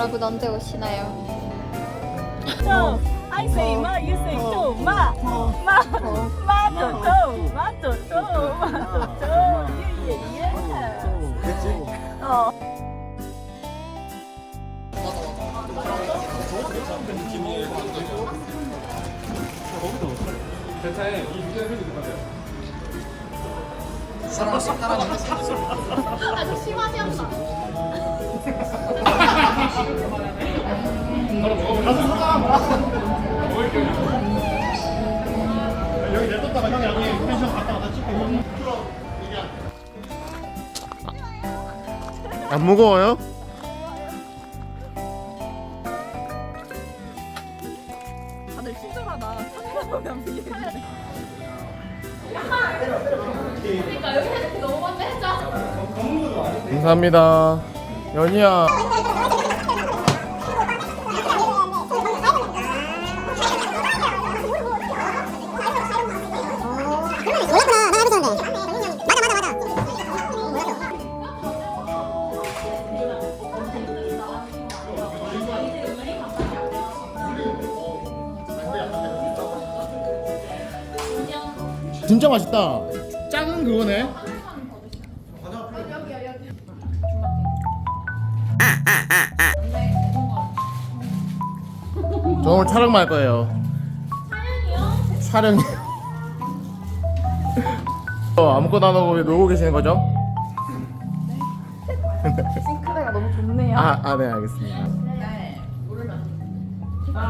옷 언제 오시나요? So I say ma, you say to ma, ma, ma to to, ma to to, ma to to. Yeah, yeah, yeah. 됐지? 어. 아저 심하지 않나? 안 무거워요? 다들 친절하다. 카메라 보면 비리는데. 그러니까 여기 너무 해줘. 감사합니다 연희야 진짜 맛있다 작은 그거네 저 오늘 촬영만 할 거예요 촬영이요? 촬영이요 어, 아무것도 안 하고 왜 놀고 계시는 거죠? 싱크대가 너무 좋네요. 아, 아, 네, 알겠습니다.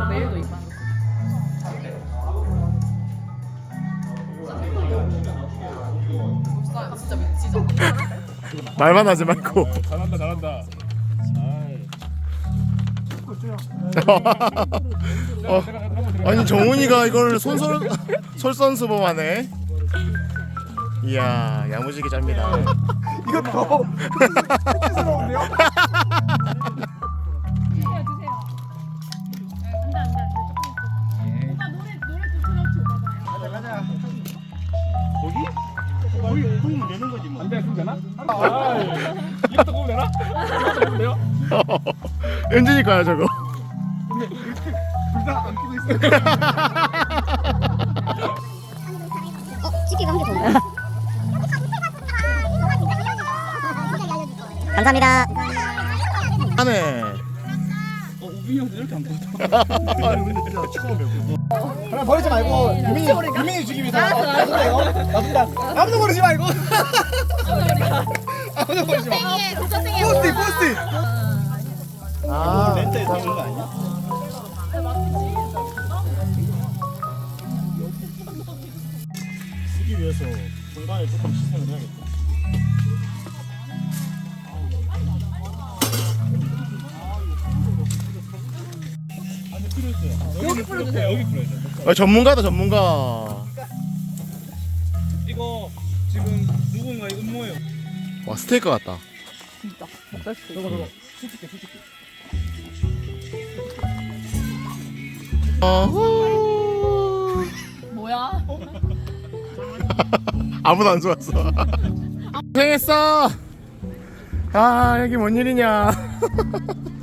내일도 있다. 진짜 미치죠. 말만 하지 말고. 잘한다 잘한다 어, 아니 정훈이가 이걸 손설 솔선수범하네. 이야 야무지게 잡니다. 이거 더 스러운데요? 구우면 되는 거지 뭐. 안돼, 그럼 되나? 아, 이것도 구우면 되나? 이것도 구우면 돼요? 은진이 거야 저거. 둘다안 끼고 있어. 어, 안. 처음 배워. 그냥 버리지 말고 유민이 유민이 주기 위해서 놔둔다요. 놔둔다. 아무도 버리지 말고. 아무도 버리지 마. 땡이에 도전생에 포스트 포스트. 아, 렌트에 담은 거 아니야? 쓰기 위해서 중간에 조금 시선을 해야겠다. 여기 뿌려주세요. 여기 뿌려주세요. 어, 전문가다 전문가. 이거 지금 누군가의 음모예요. 와 스테이크 같다. 저거 저거. 수직게 수직게. 어후. 뭐야? 아무도 안 좋았어. 고생했어. 아 여기 뭔 일이냐.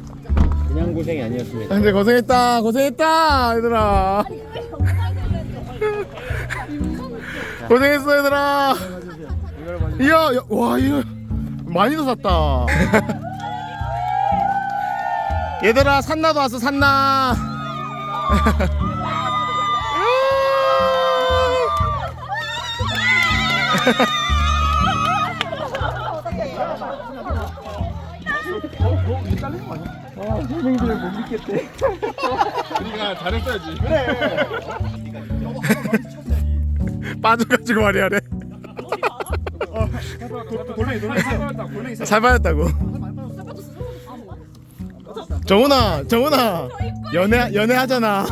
그냥 고생이 아니었습니다. 근데 고생했다 고생했다 얘들아. 고생했어 얘들아. 이야 야, 와 이거 많이 더 샀다. 얘들아 산나도 왔어 산나. 우리가 잘했어야지. 빠져가지고 말이야 래 골뱅이. 골뱅이 잘 받았다고. 정훈아, 정훈아, 연애 연애 하잖아.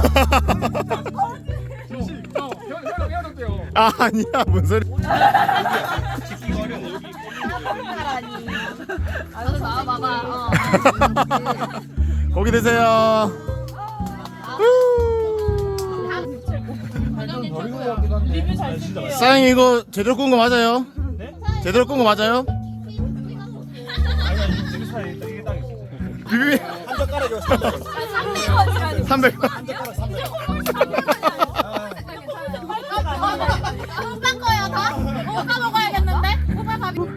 헤어졌대요. 아 아니야 뭔 소리? 너도 나와봐봐. 어. 고기 드세요. 리뷰 잘 쓸게요. 사장님 이거 제대로 구운 거 맞아요? 제대로 구운 거 맞아요? 아니야, 집에 살에 이게 딱 있어. 비빔 한젓 젓가락이요 젓가락 300. 오빠 거야 다? 오빠 밥이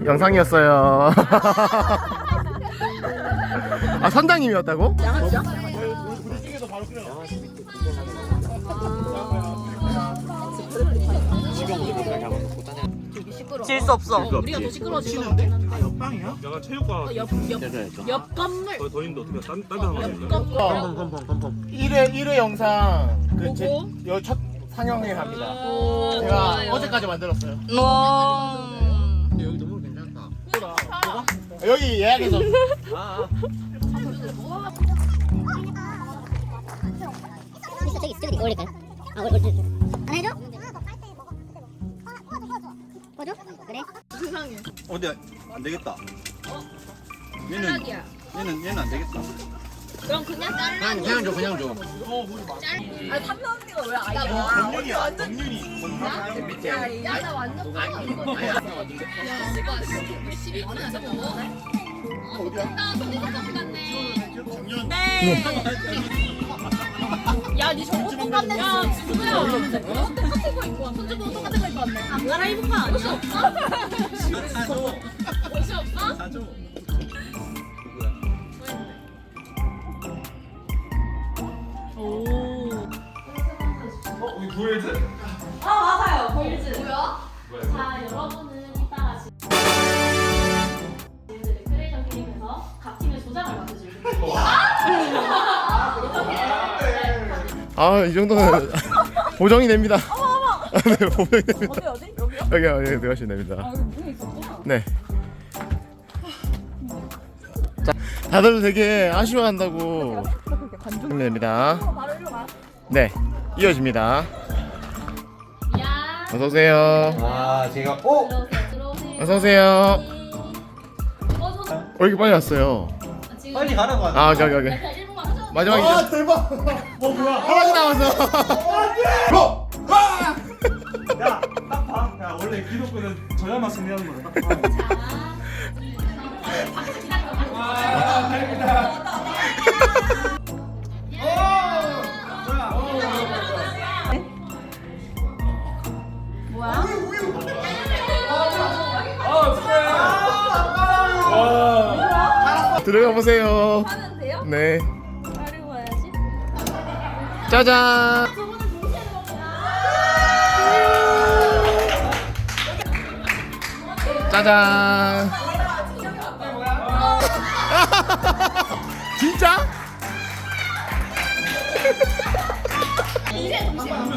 영상이었어요. 아 선장님이었다고? 질 수 없어. 우리가 더 시끄러워지고 옆방이야? 약간 체육과 옆 건물 더, 더 있는데 어떻게 딴, 딴데 하면 안 돼? 1회 1회 영상 그제 보고? 첫 상영회 합니다. 오, 제가 좋아요. 어제까지 만들었어요. 와. 여기 예약해서 있어 저기 저기 올릴까요? 아 올, 올, 올. 하나 해줘? 꺼줘? 그래? 어, 근데 안 되겠다. 얘는 탈락이야. 얘는 얘는 안 되겠다. 그럼 그냥 잘라. 그냥 그냥 줘 그냥 줘. 아 탐나 언니가 왜 아이야? 덕륜이 야나 완전 이거 야 이거 12분이야 저거 어디야? 나 손이 깜짝 같네. 네. 야 니 저거 똑같네 야 누구야. 똑같은 거 입고 와 손주보고 똑같은 거 입고 왔네. 안 갈아입은 거 아니야? 옷이 없어? 옷이 없어? 아 맞아요 보일즈 뭐야? 자 여러분은 이따가 지금 크레이션 게임에서 각 팀의 조작을 맡으실 거예요 아 이 정도는 보정이 됩니다. 네 보정이 됩니다. 어디 어디? 여기요? 여기 여기 들어가시면 됩니다. 아 여기 문이 있었구나. 네. 자, 다들 되게 아쉬워한다고 그렇게 관중. 됩니다. 바로 일로 가. 네, 이어집니다. 야 어서 오세요. 아, 제가 들어오세요 어서 오세요. 어, 저- 어 이렇게 빨리 왔어요. 아, 빨리 가라고 하자. 아. 약간 일본만 하죠? 마지막이죠. 아 대박 어 뭐야 하나씩 남았어. 고! 야, 딱 봐. 야, 원래 기독교는 저야만 승리하는 거야. 딱 봐. 짜잔. 동시에 짜잔. 진짜?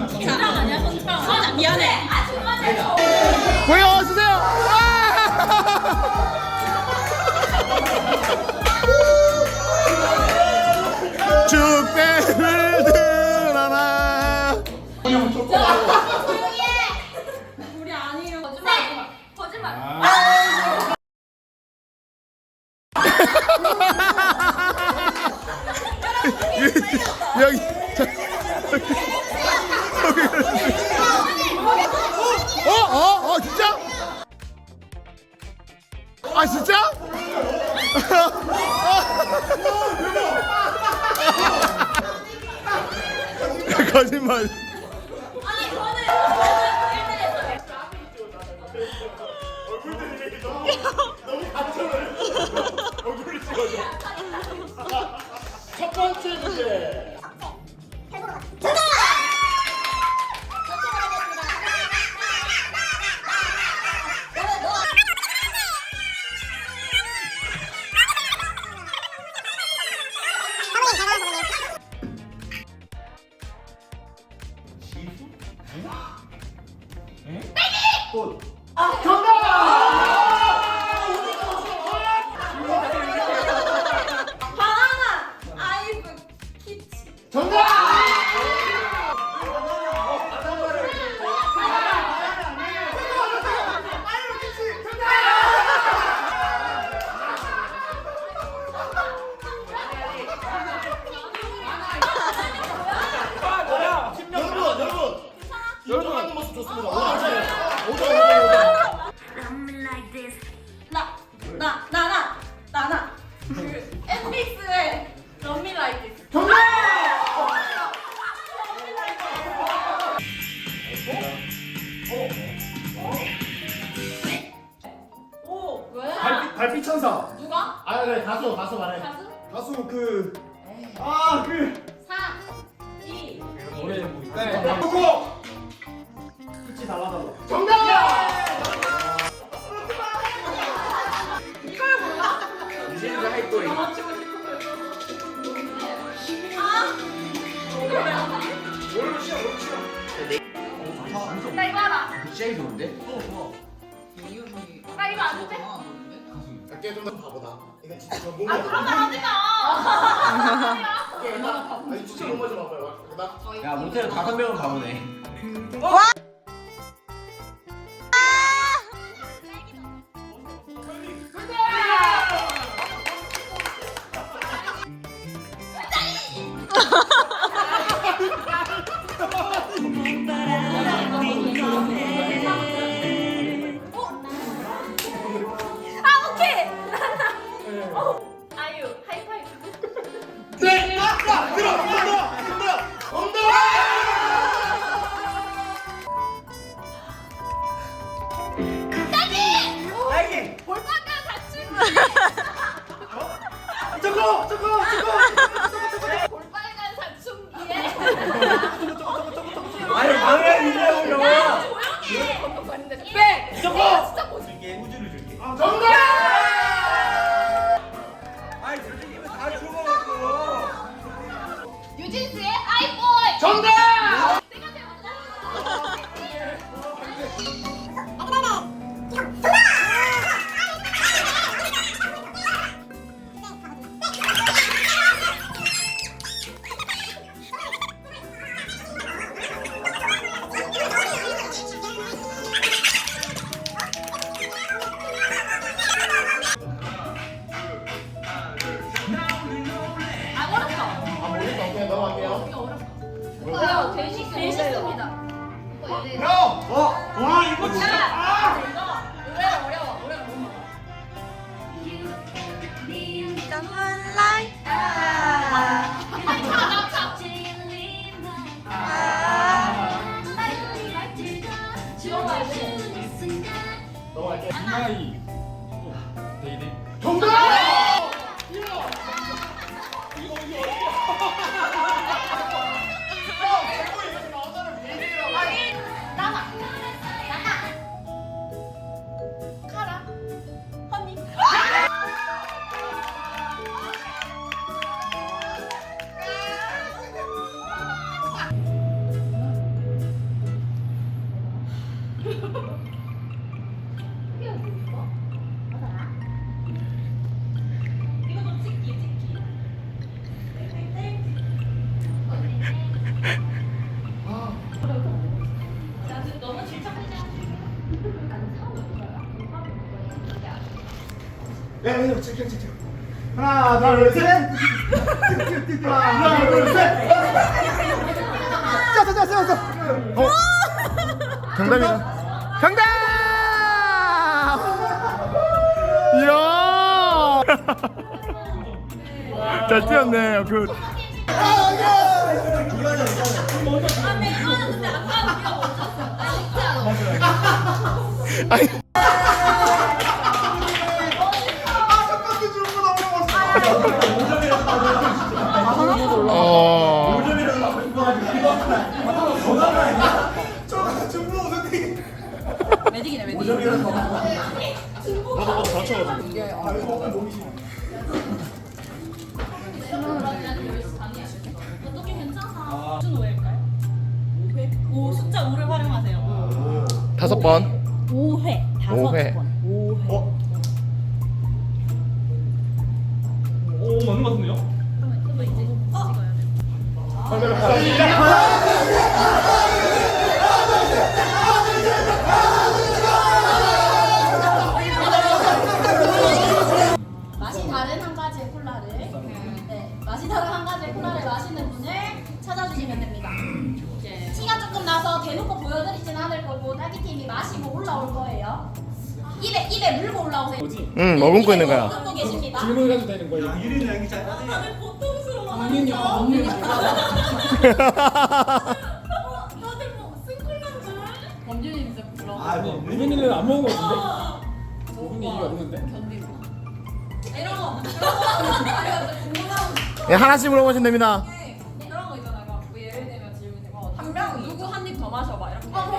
손가락 아니야 손가락 아 미안해 보여 아 진짜? 거짓말. 오버하는 모습 좋습니다. 오버하세요. 오버 오버 오버. 나, 나, 나, 나, 나, 나. 그 엔믹스의 런미 라이트. 정답! 오, 왜? 발빛, 발빛 천사. 누가? 아 그래 가수 가수 말해. 가수? 가수 그 나 이거 알아. 제일 좋은데? 나 이거 안 돼. 이게 좀더 바보다. 이거 진짜 저 아. 그런 말 하지 마. 아니 진짜 몸에 좀 봐봐요. 나 야 모텔 다섯 명은 가보네 네, 네, 찍혀, 찍혀. 하나, 둘, 셋. 하나, 둘, 셋. 자, 자, 자, 자, 자. 어? 정답이다. 정답! 이야! 잘 뛰었네. 그. 아니. 매직이네 매직. 어떻게 괜찮아 무슨 오해일까요? 5회? 오 숫자 5를 활용하세요. 다섯 번. 5회 다섯 오 회. 번. 대놓고 보여드리진 않을 거고 딸기팀이 마시고 올라올 거예요 입에 입에 물고 올라오세요 응, 머금고 있는 거야. 계십니다 질문 해도 되는 거예요? 유리는 여기 잘 다들 고통스러워 먹는 영 먹는 영. 다들 뭐 승쿨만 줄 범준이 진짜 부러워. 아 뭐, 우빈이는 안 먹은 거 같은데? 우빈이 이게 없는데? 견디고. 이런 거 이런 거 궁금하고 예, 하나씩 물어보시면 됩니다.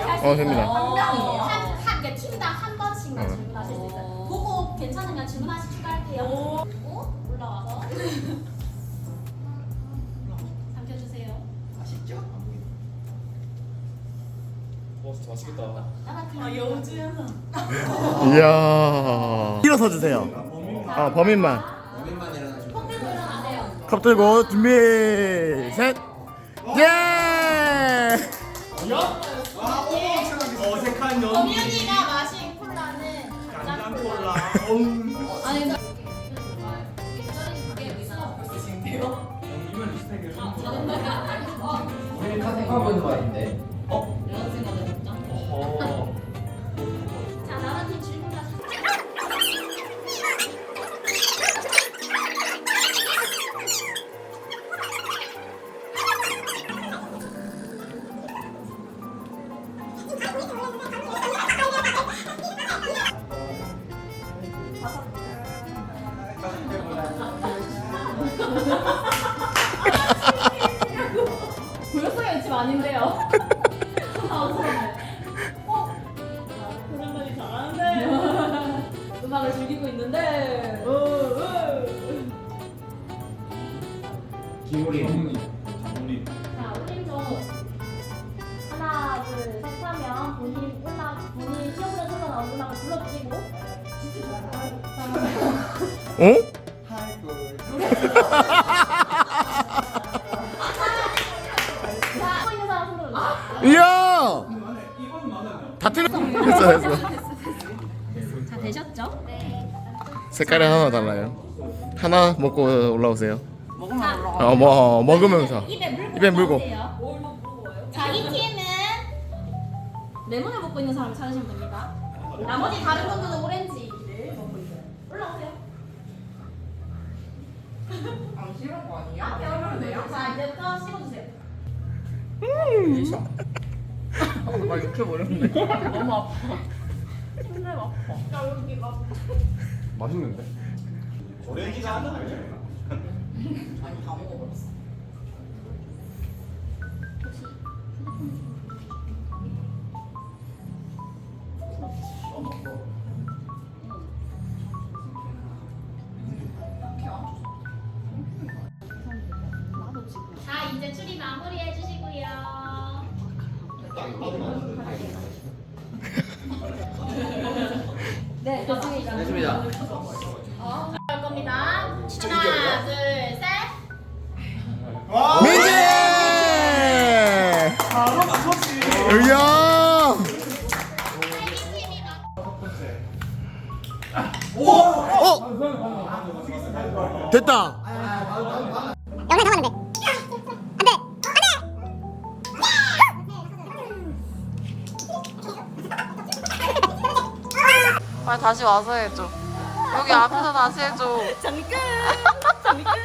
어, 할수 어. 됩니다. 한 명이에요. 한, 한, 그러니까 팀당 한 번씩만 어. 질문하실 수 있어요. 보고 괜찮으면 질문 하나씩 추가할게요. 그리고 올라와서 삼켜주세요. 맛있죠? 아. 이야. 일어서 주세요. 어, 범인만. 컵 들고 일어나세요. 컵 들고 준비 셋. 예! 어 Oh. 기울이 우리 자, 올림 좀. 하나, 둘, 셋 하면 본인 음악, 본인 시험에 흘러나온 음악을 불러주시고. 어? 자, 하고 있는 사람 손 들어주세요. 이야! 다 틀렸어. 됐어, 됐어. 자, 되셨죠? 네. 색깔이 하나 달라요. 하나 먹고 올라오세요. 자, 어, 뭐 먹으면서. 입에 물고. 입에 물고. 올라오세요. 자, 이 팀은 레몬을 먹고 있는 사람 찾으시면 됩니다. 나머지 다른 분들은 먹고 있어요. 올라오세요. 안 싫은 거 아니야? 앞에 얼마나 돼요? 자, 이제부터 씹어주세요. 맛있는데? 오렌지가 하나 자, 이제 추리 마무리해 주시고요. 네, 좋습니다. 됐습니다. 빨리 다시 와서 해줘. 여기 앞에서 다시 해줘. 잠깐. 잠깐.